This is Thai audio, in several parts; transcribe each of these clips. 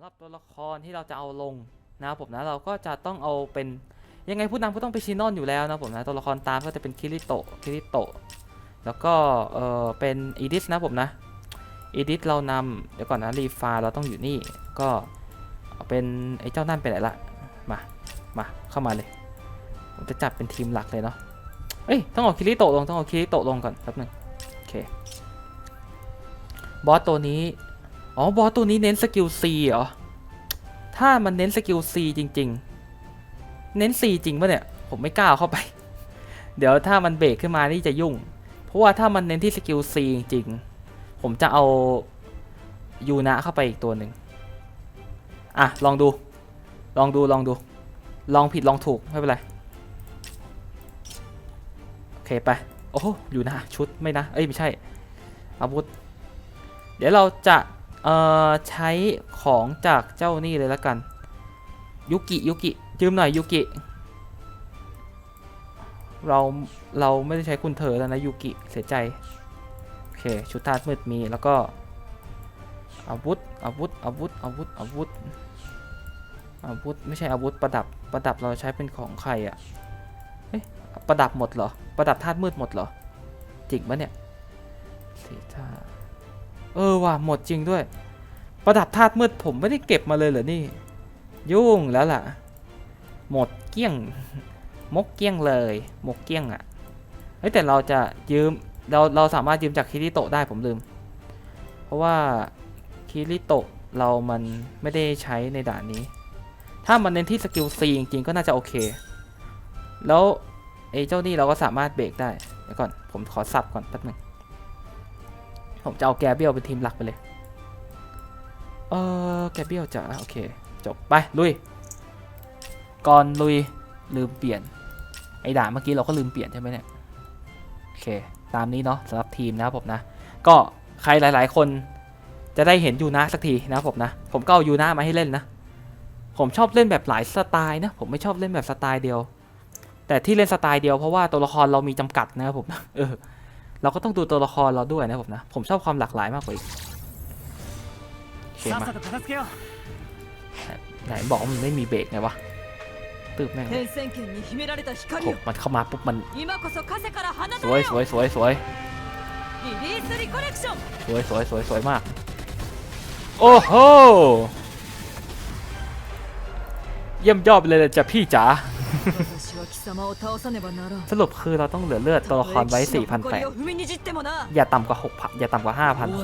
ำหรับตัวละครที่เราจะเอาลงนะครับผมนะเราก็จะต้องเอาเป็นยังไงผู้นำก็ต้องเป็นชินอนอยู่แล้วนะผมนะตัวละครตามก็จะเป็นคิริโตะคิริโตะแล้วก็เออเป็นอีดิสนะผมนะอีดิสเรานำเดี๋ยวก่อนนะรีฟาเราต้องอยู่นี่ก็เป็นไอ้เจ้านั่นไปไหนละมามาเข้ามาเลยผมจะจัดเป็นทีมหลักเลยเนาะเอ้ยต้องเอาคิริโตะลงต้องเอาคิริโตะลงก่อนแป๊บหนึงโอเคบอสตัวนี้ อ๋อบอสตัวนี้เน้นสกิล C เหรอ ถ้ามันเน้นสกิล C จริง ๆ เน้น C จริงปะเนี่ย ผมไม่กล้าเข้าไป เดี๋ยวถ้ามันเบรกขึ้นมานี่จะยุ่ง เพราะว่าถ้ามันเน้นที่สกิล C จริง ๆ ผมจะเอายูนะเข้าไปอีกตัวหนึ่งอะ ลองดู ลองดู ลองดู ลองผิดลองถูก ไม่เป็นไร โอเคไป โอ้อยู่นะ ชุดไม่นะ เอ้ย ไม่ใช่ อาวุธ เดี๋ยวเราจะ เอ่อใช้ของจากเจ้านี่เลยละกัน ยุกิยุกิยืมหน่อยยุกิ เราเราไม่ได้ใช้คุณเธอแล้วนะยุกิเสียใจ โอเค ชุดธาตุมืดมีแล้วก็อาวุธอาวุธอาวุธอาวุธอาวุธอาวุธไม่ใช่อาวุธประดับประดับเราใช้เป็นของใครอะเอ๊ะประดับหมดเหรอ ประดับธาตุมืดหมดเหรอจริงปะเนี่ยสีธาตุ เออว่ะหมดจริงด้วย ประดับธาตุมืดผมไม่ได้เก็บมาเลยเหรอนี่ ยุ่งแล้วล่ะ หมดเกี้ยง มกเกี้ยงเลยมกเกี้ยงอะ่ะเฮ้ยแต่เราจะยืมเราเราสามารถยืมจากคิริโตะได้ผมลืม เพราะว่าคิริโตะเรามันไม่ได้ใช้ในด่านนี้ ถ้ามันเน้นที่สกิล C จริงๆก็น่าจะโอเค แล้วไอ้เจ้านี่เราก็สามารถเบรกได้เดี๋ยวก่อนผมขอสับก่อนแป๊บหนึง ผมจะเอาแกเบียลเป็นทีมหลักไปเลย เออแกเบียลจะโอเค จบ ไป ลุย ก่อนลุย ลืมเปลี่ยน ไอ้ด่านเมื่อกี้เราก็ลืมเปลี่ยนใช่ไหมเนี่ย โอเค ตามนี้เนาะสำหรับทีมนะครับผมนะ ก็ใครหลาย ๆ คนจะได้เห็นยูนะสักทีนะครับผมนะ ผมก็เอายูนะมาให้เล่นนะ ผมชอบเล่นแบบหลายสไตล์นะ ผมไม่ชอบเล่นแบบสไตล์เดียว แต่ที่เล่นสไตล์เดียวเพราะว่าตัวละครเรามีจำกัดนะครับผมเออ เราก็ต้องดูตัวละครเราด้วยนะผมนะ ผมชอบความหลากหลายมากกว่าอีกโอเคมาไหนบอกมันไม่มีเบรกไงวะตืบแม่งผมมันเข้ามาปุ๊บมันสวยสวยสวยสวยสวยสวยสวยสวยมาก โอ้โหเยี่ยมยอดเลยจ้ะพี่จ๋า สรุปคือเราต้องเหลือเลือดตัวละครไว้4 8 0 0อย่าต่ำกว่า6,000อย่าต่ำกว่า 5,000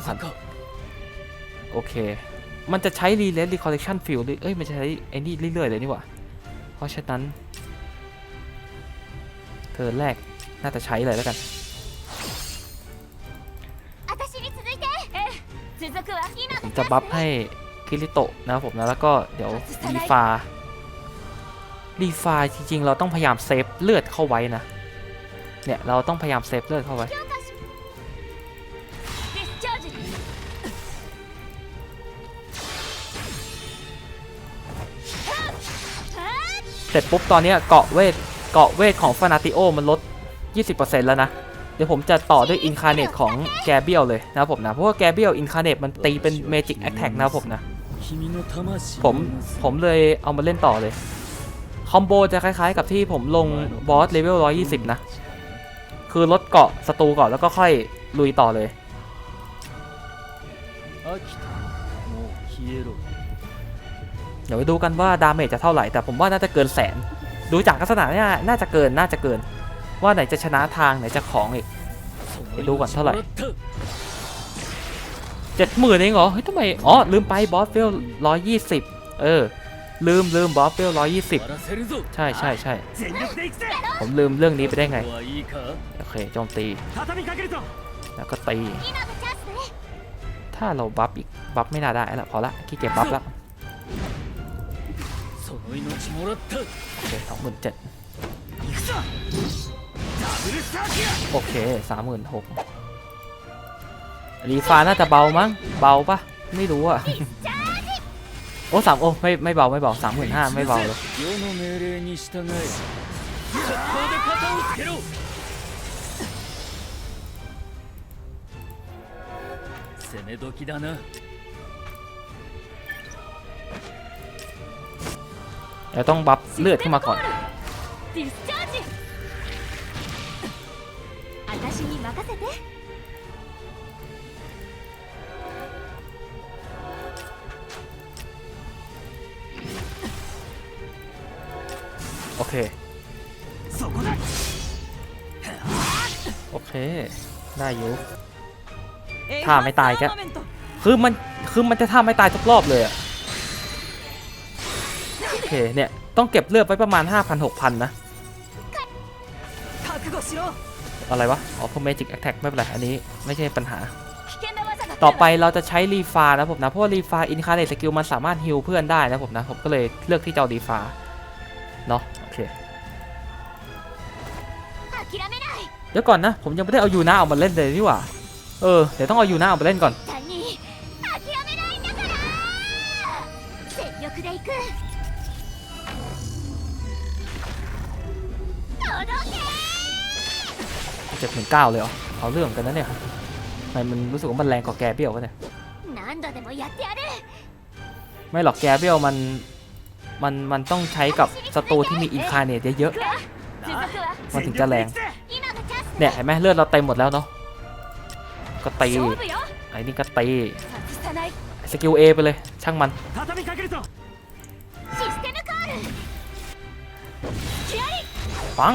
โอเค มันจะใช้รีเลสรีคอลเลคชันฟิลเอ้ยมันจะใช้ไอ้นี่เรื่อยๆเลยนี่หว่า เพราะฉะนั้น เธอแรกน่าจะใช้เลยแล้วกันจะบัฟให้คิริโตะนะครับผมนะแล้วก็เดี๋ยวมีฟา รีไฟจริง ๆ เราต้องพยายามเซฟเลือดเข้าไว้นะ เนี่ย เราต้องพยายามเซฟเลือดเข้าไว้ เสร็จปุ๊บตอนนี้เกาะเวทเกาะเวทของฟานาติโอมันลด 20%แล้วนะ เดี๋ยวผมจะต่อด้วยอินคาเนตของแกเบียลเลยนะผมนะ เพราะว่าแกเบียลอินคาเนตมันตีเป็นเมจิกแอคแท็กนะผมนะ ผมผมเลยเอามาเล่นต่อเลย คอมโบจะคล้ายๆ กับที่ผมลงบอสเลเวล 120 นะ คือลดเกาะศัตรูก่อนแล้วก็ค่อยลุยต่อเลยเดี๋ยวไปดูกันว่าดาเมจจะเท่าไหร่ แต่ผมว่าน่าจะเกินแสน ดูจากลักษณะเนี่ยน่าจะเกินน่าจะเกิน ว่าไหนจะชนะทางไหนจะของอีกไปดูก่อนเท่าไหร่เจ็ดหมื่นเองเหรอเฮ้ยทำไมอ๋อลืมไปบอสเฟลร้อยยี่สิบเออ ลืมลืมบอฟเปลร้อยยี่สิบใช่ใช่ใช่ผมลืมเรื่องนี้ไปได้ไง โอเคโจมตี แล้วก็ตี ถ้าเราบัฟอีก บัฟไม่น่าได้ละพอละขี้เกียจบัฟละโอเคสองหมื่นเจ็ดโอเคสามหมื่นหกรีฟาน่าจะเบามั้ง เบาปะไม่รู้อะ โอ้สามโอ้ไม่ไม่เบาไม่เบาสามหมื่นห้าไม่เบาเลย 世の命令に従え速攻で肩をつけろ攻め時だな เดี๋ยวต้องบัฟเลือดขึ้นมาก่อน ディスチャージ私に任せて อเค โอเค ได้อยู่ท่าไม่ตายแกคือมันคือมันจะท่าไม่ตายทุกรอบเลยอะโอเคเนี่ยต้องเก็บเลือดไว้ประมาณ 5,000-6,000นนะ อะไรวะอ๋อพวกเมจิกแอคแท็กไม่เป็นไร อันนี้ไม่ใช่ปัญหา ต่อไปเราจะใช้รีฟานะผมนะ เพราะรีฟาอินคาเนตสกิลมันสามารถฮิลเพื่อนได้นะผมนะ ผมก็เลยเลือกที่จะรีฟาเนาะ ดี๋ยวก่อนนะ ผมยังไม่ได้เอาอยู่นะเอากมาเล่นเลยนี่ว่า เออ เดี๋ยวต้องเอาอยู่นะเอากมาเล่นก่อน เจ็บหมื่นเก้าเลยเหรอ เอาเรื่องกันนะเนี่ยทำไมมันรู้สึกว่ามันแรงกว่าแกเปี้ยววะเนี่ย ไม่หรอกแกเปี้ยวมัน มัน มันต้องใช้กับศัตรูที่มีอินคาเนตเยอะๆมันถึงจะแรง เนี่ยเห็นไหมเลือดเราเต็มหมดแล้วเนาะก็ตีไอ้นี่ก็ตีสกิลเอไปเลยช่างมันฟัง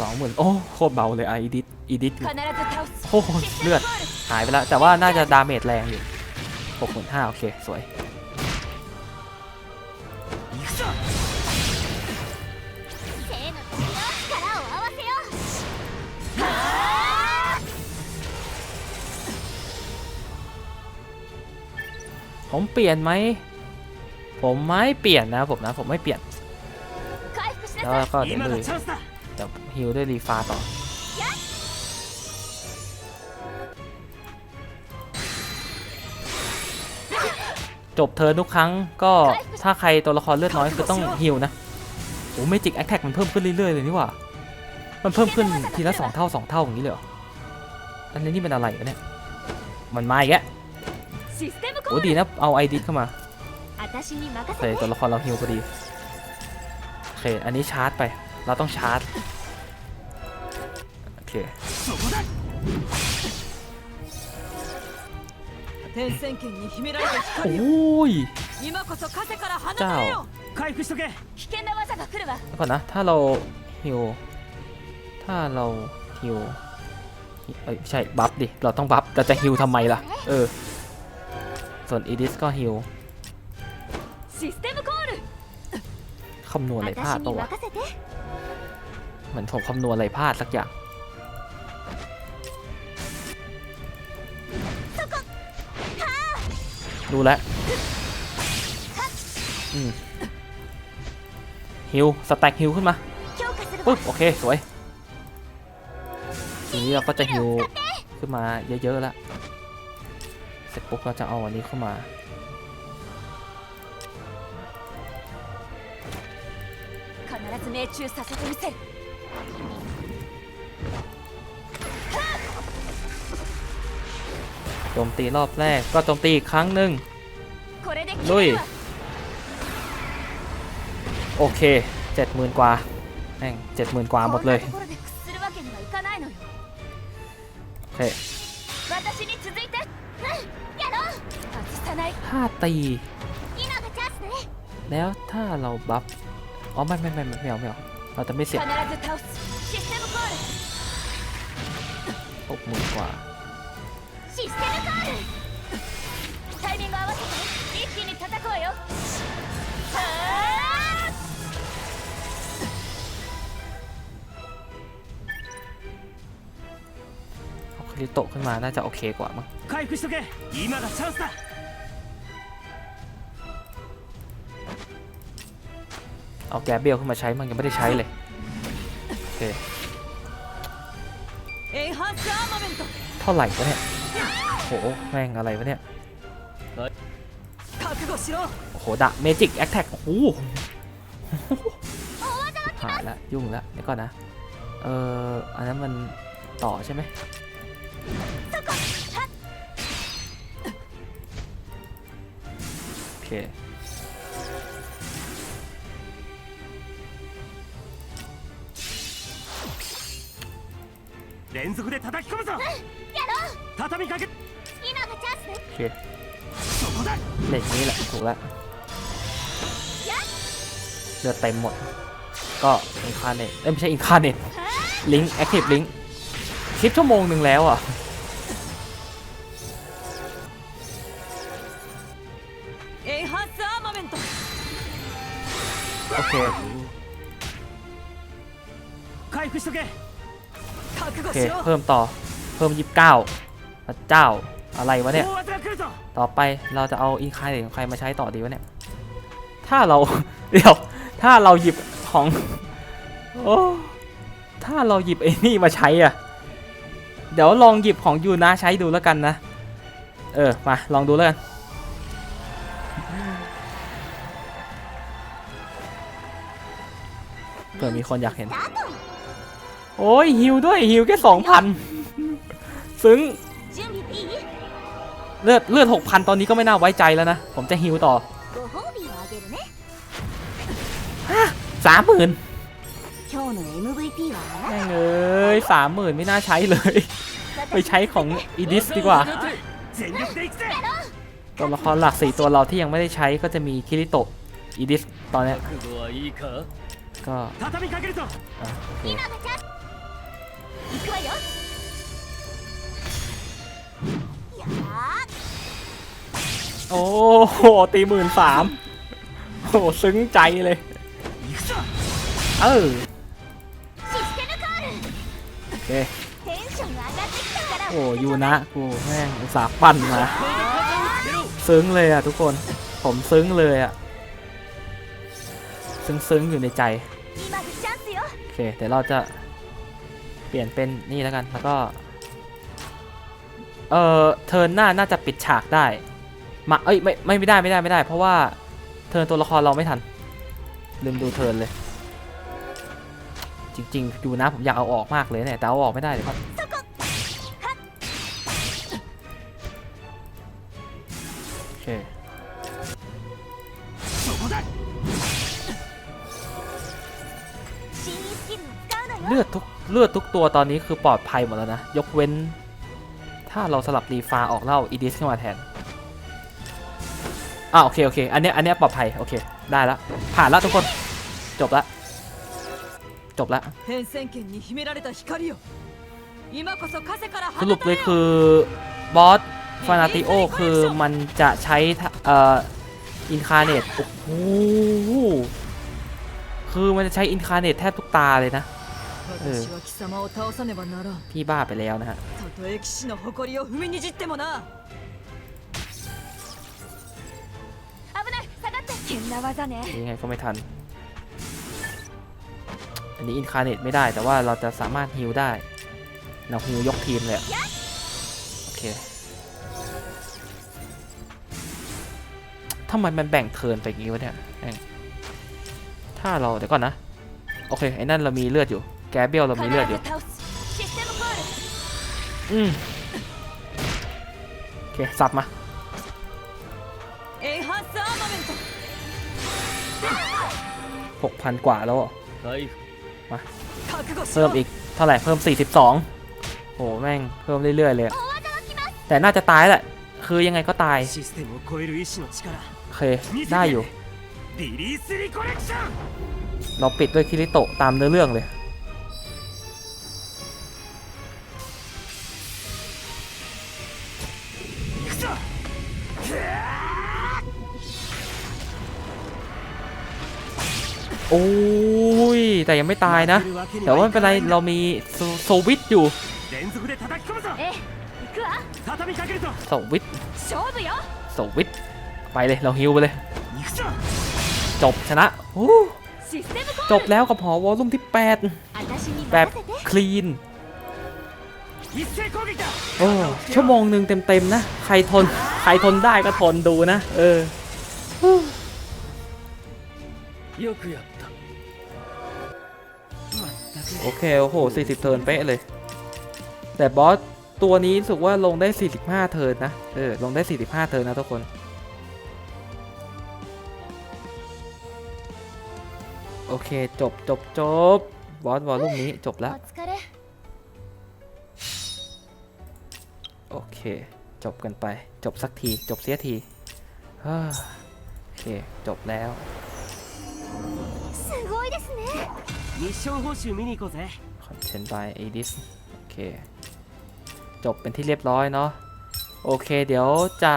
สองหมื่นโอ้โคตรเบาเลยไอดิสอีดิสโอ้โหเลือดหายไปแล้ว แต่ว่าน่าจะดาเมจแรงอยู่หกหมื่นห้าโอเค สวย ผมเปลี่ยนไหม ผมไม่เปลี่ยนนะผมนะผมไม่เปลี่ยน แล้วก็เดี๋ยวเลยเดี๋ยวฮิลด้วยรีฟาต่อ จบเธอทุกครั้งก็ถ้าใครตัวละครเลือดน้อยคือต้องฮิวนะโอ้เมจิกแอคแท็กมันเพิ่มขึ้นเรื่อยๆเลยนี่ว่า มันเพิ่มขึ้นทีละสองเท่าสองเท่าอย่างนี้เลยอันนี้นี่เป็นอะไรเนี่ย มันมาอีกแล้ว โอ้ดีนะ เอาไอดิสเข้ามาใส่ตัวละครเราฮิวพอดี โอเค อันนี้ชาร์จไป เราต้องชาร์จ โอเคโอ้ยเจ้าก่อนนะ ถ้าเราฮิว ถ้าเราฮิวเอ้ยใช่ บัฟดิ เราต้องบัฟเราจะฮิวทำไมล่ะ เออ ส่วนอีดิสก็ฮิลคำนวณอะไรพลาดตัวะเหมือนผมคำนวณอะไรพลาดสักอย่างดูแลฮิลสแต็กฮิลขึ้นมาปุ๊บโอเค สวย ทีนี้เราก็จะฮิลขึ้นมาเยอะๆแล้ว ร็จปุ๊บเราจะเอาอันนี้เข้ามา โจมตีรอบแรกก็โจมตีอีกครั้งหนึ่งลุย โอเคเจ็ดหมื่นกว่าแม่งเจ็ดหมื่นกว่าหมดเลยโอเค ห้าตี แล้วถ้าเราบัฟ อ๋อไม่ไม่ไม่ไม่ไม่เอาไม่เอาเราจะไม่เสียหกหมื่นกว่า ริโตะขึ้นมาน่าจะโอเคกว่ามั้งเอาแกเบลขึ้นมาใช้มันยังไม่ได้ใช้เลยโอเคเท่าไหร่วะเนี่ยโหแม่งอะไรวะเนี่ยโโหดะเมจิกแอคแท็กโอ้โหหายละยุ่งละเดี๋ยวก่อนนะเอออันนั้นมันต่อใช่ไหม เค連นで叩き込むぞやろう畳みかけ今がチャンスโอเคそโอเคด็กนี้แหละถูกละเลือดเต็มหมด ก็อินคาร์เนตเอ้ยไม่ใช่อินคาร์เนตลิงแอคทีฟลิงคลิปชั่วโมงหนึ่งแล้วอะ เคโอเคเพิ่มต่อเพิ่ม 29พระเจ้าอะไรวะเนี่ย ต่อไปเราจะเอาอินคายของใครมาใช้ต่อดีวะเนี่ย ถ้าเราเดี๋ยวถ้าเราหยิบของโอ้ถ้าเราหยิบไอ้นี่มาใช้อะ เดี๋ยวลองหยิบของยูนะใช้ดูแล้วกันนะ เออ มาลองดูแล้วกัน มีคนอยากเห็น โอ้ยฮิวด้วยฮิวแค่สองพันซึ้งเลือดเลือดหกพันตอนนี้ก็ไม่น่าไว้ใจแล้วนะ ผมจะฮิวต่อสามหมื่นแม่เอ้ยสามหมื่นไม่น่าใช้เลย ไปใช้ของอีดิสดีกว่าตัวละครหลักสี่ตัวเราที่ยังไม่ได้ใช้ก็จะมีคิริโตอีดิสตอนนี้ ก็อะโอเคโอ้โหตีหมื่นสามโอ้ซึ้งใจเลย เออโออยูนะกูแม่งอสาห์ปั่นมาซึ้งเลยอะทุกคน ผมซึ้งเลยอะ ซึ้งซึ้งอยู่ในใจ โอเคเดี๋ยวเราจะเปลี่ยนเป็นนี่แล้วกันแล้วก็ เอ่อเทิร์นหน้าน่าจะปิดฉากได้ มาเอ้ยไม่ไม่ไม่ได้ไม่ได้ไม่ได้ เพราะว่าเทิร์นตัวละครเราไม่ทัน ลืมดูเทิร์นเลย จริงๆ ดูนะผมอยากเอาออกมากเลยเนี่ยแต่เอาออกไม่ได้เดี๋ยวก่อนโอเค ลือดทุกเลือดทุกตัวตอนนี้คือปลอดภัยหมดแล้วนะ ยกเว้น ถ้าเราสลับรีฟาออกเล่าอีดิสขึ้นมาแทนอ่าโอเคโอเค อันเนี้ยอันเนี้ยปลอดภัยโอเค ได้ละผ่านละทุกคนจบละจบละสรุปเลยคือบอสฟานาติโอคือมันจะใช้เอ่ออินคาเนตโอ้โหคือมันจะใช้อินคาเนตแทบทุกตาเลยนะ 私は貴様を倒さねばならん พี่บ้าไปแล้วนะฮะ たとえ騎士の誇りを踏みにじってもな危ない下がって危険な技ね ยังไงก็ไม่ทัน อันนี้อินคาเนตไม่ได้แต่ว่าเราจะสามารถฮิลได้ เราฮิลยกทีมเลยอะโอเคทำไมมันแบ่งเทิร์นไปอย่างงี้วะเนี่ยแม่งถ้าเราเดี๋ยวก่อนนะ โอเค ไอ้นั่นเรามีเลือดอยู่ แ แกเบลเรามีเลือดอยู่อืมโอเคสับมาหกพันกว่าแล้วเฮ้ยมาเพิ่มอีกเท่าไหร่เพิ่ม 42โอ้แม่งเพิ่มเรื่อยๆเลย แต่น่าจะตายแหละ คือยังไงก็ตาย โอเค ได้อยู่ เราปิดด้วยคิริโตตามเนื้อเรื่องเลย โอ้ย แต่ยังไม่ตายนะ แต่ว่าไม่เป็นไร เรามีโซโซวิตอยู่ 連続で叩き込むぞええ行くわ畳みかけるぞ โซวิต 勝負よ โซวิต ไปเลย เราฮิวไปเลย 行くぞ จบชนะโอ้ システムコ จ ー บแล้วกับหอวอลลุ่มที่ ル私に 8 แบบ 任せて คลีน 一斉攻撃だ โอ้ชั่วโมงหนึ่งเต็ม ๆ นะ ใครทน ใครทนได้ก็ทนดูนะ เออ よくやったまったく โอเค โอ้โห 40 เทิร์นเป๊ะเลย แต่บอส ตัวนี้รู้สึกว่าลงได้ 45 เทิร์นนะ เออ ลงได้ 45 เทิร์นนะทุกคน โอเค จบจบจบบอสวอลลุ่มนี้จบ お แล้ว 疲れ จบกันไป จบสักที จบเสียทีเฮ้อโอเค จบแล้ว すごいですね ミッション報酬見に行こうぜ คอนเทนต์ by Edis โอเค จบเป็นที่เรียบร้อยเนาะ โอเค เดี๋ยวจะ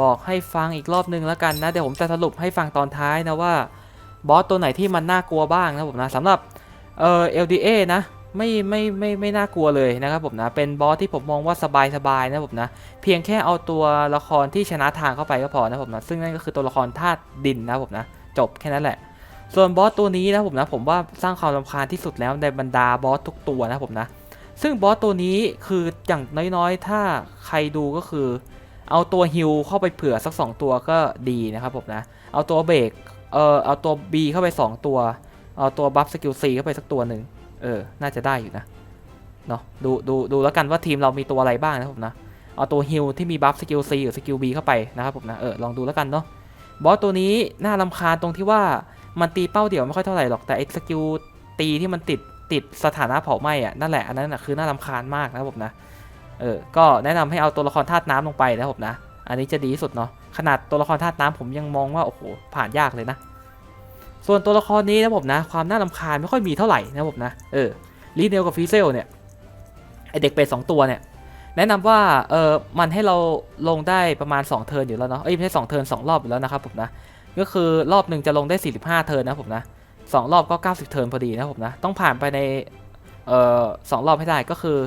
บอกให้ฟังอีกรอบนึงแล้วกันนะ เดี๋ยวผมจะสรุปให้ฟังตอนท้ายนะว่า บอสตัวไหนที่มันน่ากลัวบ้างนะผมนะสำหรับเอ่อ LDA นะ ไม่ไม่ไม่ไม่น่ากลัวเลยนะครับผมนะ เป็นบอสที่ผมมองว่าสบายสบายนะผมนะ เพียงแค่เอาตัวละครที่ชนะทางเข้าไปก็พอนะผมนะ ซึ่งนั่นก็คือตัวละครธาตุดินนะผมนะ จบแค่นั้นแหละ ส่วนบอสตัวนี้นะผมนะผมว่าสร้างความรำคาญที่สุดแล้วในบรรดาบอสทุกตัวนะผมนะ ซึ่งบอสตัวนี้คืออย่างน้อยๆ ถ้าใครดูก็คือ เอาตัวฮิลเข้าไปเผื่อสัก 2 ตัวก็ดีนะครับผมนะ เอาตัวเบรกเออเอาตัว B เข้าไป 2 ตัว เอาตัวบัฟสกิล C เข้าไปสักตัวหนึ่งเออ น่าจะได้อยู่นะเนาะดูดูดูแล้วกันว่าทีมเรามีตัวอะไรบ้างนะครับผมนะเอาตัวฮิลที่มีบัฟสกิล C หรือสกิล B เข้าไปนะครับผมนะเออลองดูแล้วกันเนาะบอสตัวนี้น่ารำคาญตรงที่ว่า มันตีเป้าเดี่ยวไม่ค่อยเท่าไหร่หรอกแต่ไอ้สกิลตีที่มันติดติดสถานะเผาไหม้อะนั่นแหละอันนั้นนะคือน่ารำคาญมากนะผมนะเออก็แนะนำให้เอาตัวละครธาตุน้ำลงไปนะผมนะ อันนี้จะดีที่สุดเนาะขนาดตัวละครธาตุน้ำผมยังมองว่าโอ้โหผ่านยากเลยนะ ส่วนตัวละครนี้นะผมนะ ความน่ารำคาญไม่ค่อยมีเท่าไหร่นะผมนะเออลีเนลกับฟีเซลเนี่ยไอเด็กเป็ดสองตัวเนี่ยแนะนำว่าเออมันให้เราลงได้ประมาณ 2 เทิร์นอยู่แล้วเนาะเอ้ยไม่ใช่2เทิร์น2รอบอยู่แล้วนะครับผมนะ ก็คือรอบหนึ่งจะลงได้ 45 เทิร์นนะผมนะสองรอบก็ 90 เทิร์นพอดีนะผมนะ ต้องผ่านไปในเอ่อสองรอบให้ได้ก็คือ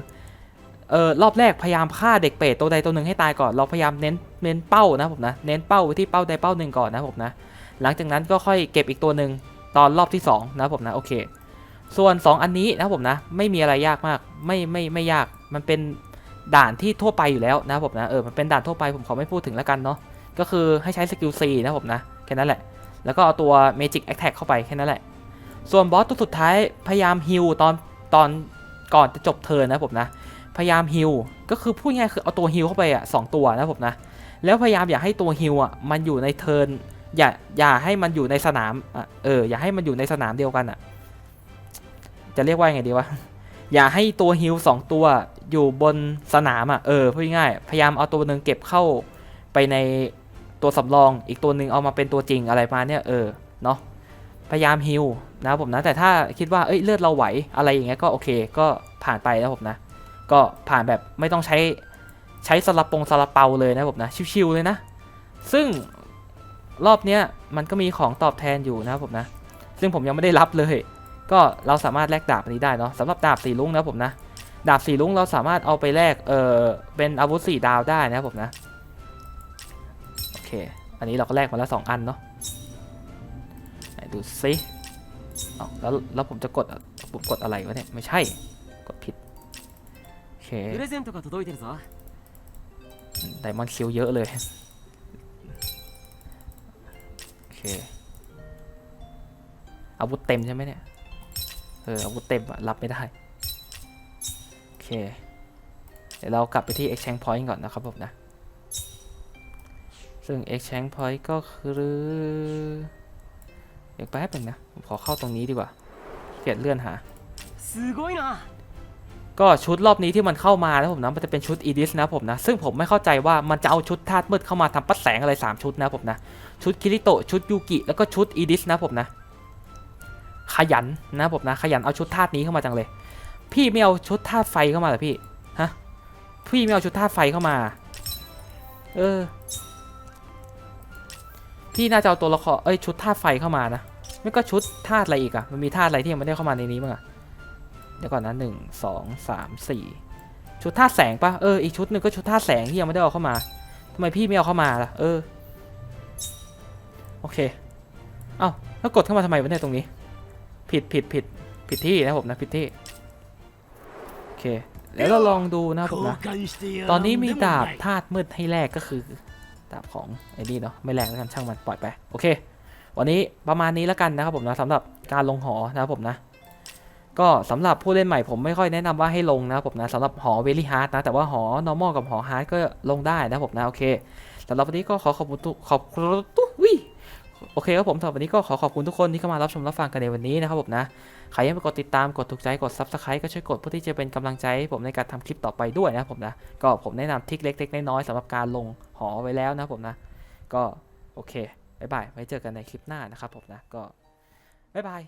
เออรอบแรกพยายามฆ่าเด็กเปรตตัวใดตัวหนึ่งให้ตายก่อน เราพยายามเน้นเน้นเป้านะผมนะ เน้นเป้าไว้ที่เป้าใดเป้าหนึ่งก่อนนะผมนะ หลังจากนั้นก็ค่อยเก็บอีกตัวหนึ่งตอนรอบที่สองนะผมนะโอเค ส่วน 2 อันนี้นะผมนะ ไม่มีอะไรยากมากไม่ไม่ไม่ยากมันเป็นด่านที่ทั่วไปอยู่แล้วนะผมนะเออมันเป็นด่านทั่วไปผมขอไม่พูดถึงแล้วกันเนาะก็คือให้ใช้สกิล C นะผมนะ แค่นั้นแหละ แล้วก็เอาตัว Magic Attack เข้าไปแค่นั้นแหละ ส่วนบอสตัวสุดท้ายพยายามฮิลตอนตอนก่อนจะจบเทิร์นนะผมนะ พยายามฮิลก็คือพูดง่ายคือเอาตัวฮิลเข้าไปอะสองตัวนะผมนะ แล้วพยายามอย่าให้ตัวฮิลอะมันอยู่ในเทิร์นอย่าอย่าให้มันอยู่ในสนามอะเอออย่าให้มันอยู่ในสนามเดียวกันอะ จะเรียกว่ายังไงดีวะอย่าให้ตัวฮิลสองตัวอยู่บนสนามอะเออพูดง่ายพยายามเอาตัวหนึ่งเก็บเข้าไปใน ตัวสำรองอีกตัวหนึ่งเอามาเป็นตัวจริงอะไรมาเนี่ยเออเนาะพยายามฮิลนะผมนะแต่ถ้าคิดว่าเอ้ยเลือดเราไหวอะไรอย่างเงี้ยก็โอเคก็ผ่านไปนะผมนะ ก็ผ่านแบบไม่ต้องใช้ใช้สลับปงสลับเปาเลยนะผมนะชิวๆเลยนะ ซึ่งรอบเนี้ยมันก็มีของตอบแทนอยู่นะผมนะ ซึ่งผมยังไม่ได้รับเลย ก็เราสามารถแลกดาบอันนี้ได้เนาะสำหรับดาบสีลุงนะผมนะดาบสีลุงเราสามารถเอาไปแลกเออเป็นอาวุธสีดาวได้นะผมนะ เค อันนี้เราก็แลกมาแล้วสองอันเนาะดูซิแล้วแล้วผมจะกดผมกดอะไรวะเนี่ย ไม่ใช่ กดผิด โอเคไดมอนด์คิวเยอะเลย โอเค อาวุธเต็มใช่ไหมเนี่ย เอออาวุธเต็มรับไม่ได้ โอเค เดี๋ยวเรากลับไปที่ exchange point ก่อนนะครับผมนะ ซึ่ง exchange point ก็คือเดี๋ยวแป๊บนึงนะผมขอเข้าตรงนี้ดีกว่าเกียดเลื่อนหาก็ชุดรอบนี้ที่มันเข้ามาแล้วผมนะมันจะเป็นชุดอีดิสนะผมนะ ซึ่งผมไม่เข้าใจว่ามันจะเอาชุดธาตุมืดเข้ามาทำปัดแสงอะไร 3 ชุดนะผมนะ ชุดคิริโตะชุดยูกิแล้วก็ชุดอีดิสนะผมนะ ขยันนะผมนะ ขยันเอาชุดธาตุนี้เข้ามาจังเลย พี่ไม่เอาชุดธาตุไฟเข้ามาหรอพี่ฮะพี่ไม่เอาชุดธาตุไฟเข้ามา เออ พี่น่าจะเอาตัวละครเอ้ยชุดธาตุไฟเข้ามานะไม่ก็ชุดธาตุอะไรอีกอะมันมีธาตุอะไรที่ยังไม่ได้เข้ามาในนี้มั้งอะเดี๋ยวก่อนนะหนึ่งสองสามสี่ชุดธาตุแสงปะเอออีกชุดหนึ่งก็ชุดธาตุแสงที่ยังไม่ได้เอาเข้ามาทำไมพี่ไม่เอาเข้ามาล่ะเออโอเคเอา้าแล้วกดเข้ามาทำไมวะเนี่ยตรงนี้ ผิดผิดผิดผิดที่นะผมนะผิดที่โอเคแล้วเราลองดูนะผมนะตอนนี้มีดาบธาตุมืดให้แลกก็คือ ดาบของไอ้นี่เนาะไม่แรงแล้วกันช่างมันปล่อยไปโอเค วันนี้ประมาณนี้แล้วกันนะครับผมนะสำหรับการลงหอนะครับผมนะก็สำหรับผู้เล่นใหม่ผมไม่ค่อยแนะนำว่าให้ลงนะครับผมนะสำหรับหอเวลี่ฮาร์ดนะ แต่ว่าหอ normal กับหอฮาร์ดก็ลงได้นะครับผมนะ โอเคสำหรับวันนี้ก็ขอขอบคุณทุกขอบคุณทุกวิ โอเคครับผมสำหรับวันนี้ก็ขอขอบคุณทุกคนที่เข้ามารับชมรับฟังกันในวันนี้นะครับผมนะ ใครยังไม่กดติดตามกดถูกใจกด s u b สไครต์ก็ช่วยกดเพื่อที่จะเป็นกำลังใจให้ผมในการทำคลิปต่อไปด้วยนะครับผมนะ ก็ผมแนะนำทิกเล็กๆน้อยๆสำหรับการลงหอไว้แล้วนะครับผมนะ ก็โอเคบายบายไว้เจอกันในคลิปหน้านะครับผมนะ ก็บายบาย